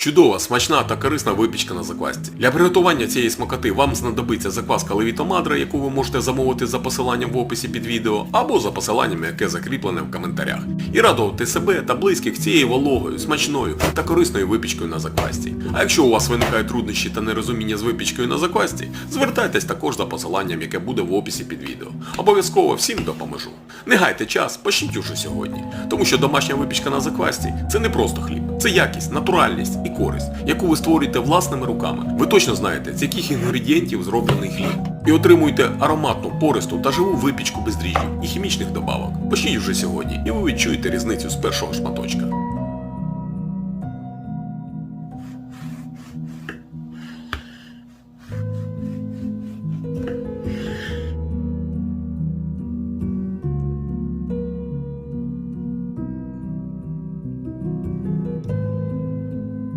Чудова, смачна та корисна випічка на заквасці. Для приготування цієї смакоти вам знадобиться закваска Левіто Мадра, яку ви можете замовити за посиланням в описі під відео, або за посиланням, яке закріплене в коментарях. І радувати себе та близьких цією вологою, смачною та корисною випічкою на заквасці. А якщо у вас виникають труднощі та нерозуміння з випічкою на заквасці, звертайтесь також за посиланням, яке буде в описі під відео. Обов'язково всім допоможу. Не гайте час, почніть уже сьогодні. Тому що домашня випічка на заквасці це не просто хліб, це якість, натуральність і користь, яку ви створюєте власними руками. Ви точно знаєте, з яких інгредієнтів зроблений хліб. І отримуєте ароматну, пористу та живу випічку без дріжджів і хімічних добавок. Почніть вже сьогодні, і ви відчуєте різницю з першого шматочка.